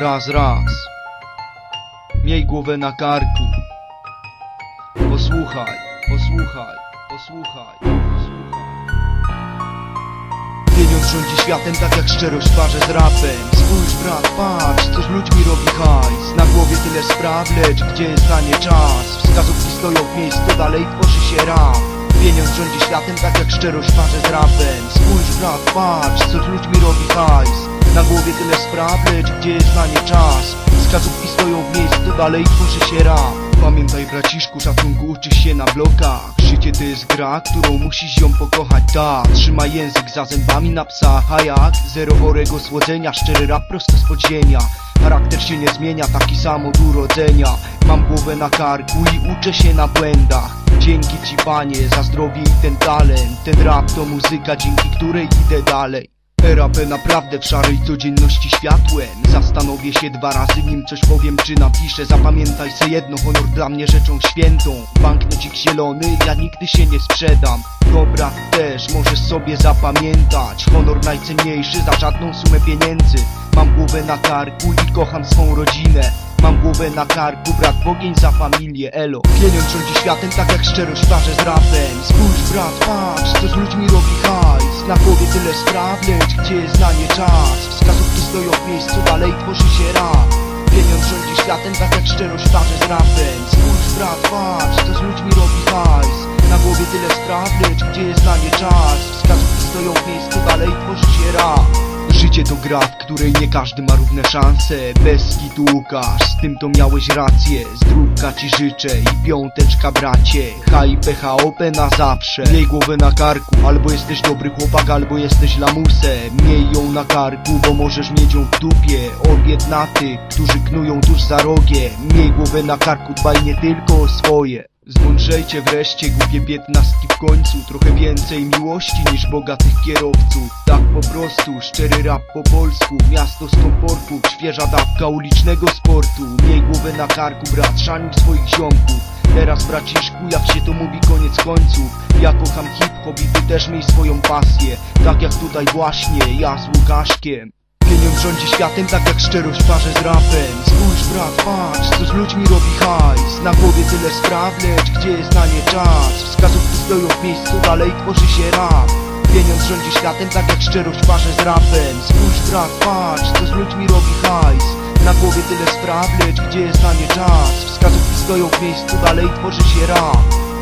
Raz, raz. Miej głowę na karku. Posłuchaj, posłuchaj, posłuchaj, posłuchaj. Pieniądz rządzi światem tak jak szczerość parze z rapem Spójrz brat, patrz, co z ludźmi robi hajs Na głowie tyle spraw, lecz gdzie jest na nie czas? Wskazówki stoją w miejscu, dalej tworzy się rap Pieniądz rządzi światem tak jak szczerość parze z rapem Spójrz brat, patrz, co z ludźmi robi hajs Na głowie tyle spraw, lecz gdzie jest na nie czas? Wskazówki stoją w miejscu, dalej tworzy się rap. Pamiętaj braciszku, szacunku uczysz się na blokach. Życie to jest gra, którą musisz ją pokochać, tak. Trzymaj język za zębami na psach, a jak? Zero chorego słodzenia, szczery rap prosto z podziemia. Charakter się nie zmienia, taki sam od urodzenia. Mam głowę na karku i uczę się na błędach. Dzięki ci panie za zdrowie i ten talent. Ten rap to muzyka, dzięki której idę dalej RAP naprawdę w szarej codzienności światłem. Zastanowię się dwa razy nim coś powiem czy napiszę. Zapamiętaj se jedno, honor dla mnie rzeczą świętą. Banknocik zielony, ja nigdy się nie sprzedam. Dobra też, możesz sobie zapamiętać. Honor najcenniejszy za żadną sumę pieniędzy. Mam głowę na karku i kocham swą rodzinę. Mam głowę na karku, brat Bogień za familię, elo Pieniądz rządzi światem tak jak szczerość parzę z rapem Spójrz brat, patrz, co z ludźmi robi Na głowie tyle spraw, lecz gdzie jest na nie czas? Wskazówki stoją w miejscu, dalej tworzy się rap Pieniądz rządzi światem tak jak szczerość parzę z rapem Spójrz brat, patrz, co z ludźmi robi hajs Na głowie tyle spraw, lecz gdzie jest na nie czas? Wskazówki stoją w miejscu, dalej tworzy się rap Życie to gra, w której nie każdy ma równe szanse. Bez kitu Łukasz, z tym to miałeś rację. Zdrówka ci życzę i piąteczka bracie. HIPHOP na zawsze. Miej głowę na karku, albo jesteś dobry chłopak, albo jesteś lamusem. Miej ją na karku, bo możesz mieć ją w dupie. Obied na tych, którzy knują tuż za rogiem Miej głowę na karku, dbaj nie tylko o swoje Zmądrzejcie wreszcie głupie piętnastki w końcu. Trochę więcej miłości niż bogatych kierowców. Tak po prostu, szczery rap po polsku. Miasto z komportów, świeża dawka ulicznego sportu. Miej głowę na karku brat, szanuj swoich ziomków. Teraz braciszku, jak się to mówi koniec końców. Ja kocham hip-hop i ty też miej swoją pasję. Tak jak tutaj właśnie, ja z Łukaszkiem Pieniądz rządzi światem tak jak szczerość parze z rapem. Spójrz brat, patrz, co z ludźmi robi hajs. Na głowie tyle spraw, lecz gdzie jest na nie czas? Wskazówki stoją w miejscu, dalej tworzy się rap. Pieniądz rządzi światem tak jak szczerość parze z rapem. Spójrz brat, patrz, co z ludźmi robi hajs. Na głowie tyle spraw, lecz gdzie jest na nie czas? Wskazówki stoją w miejscu, dalej tworzy się rap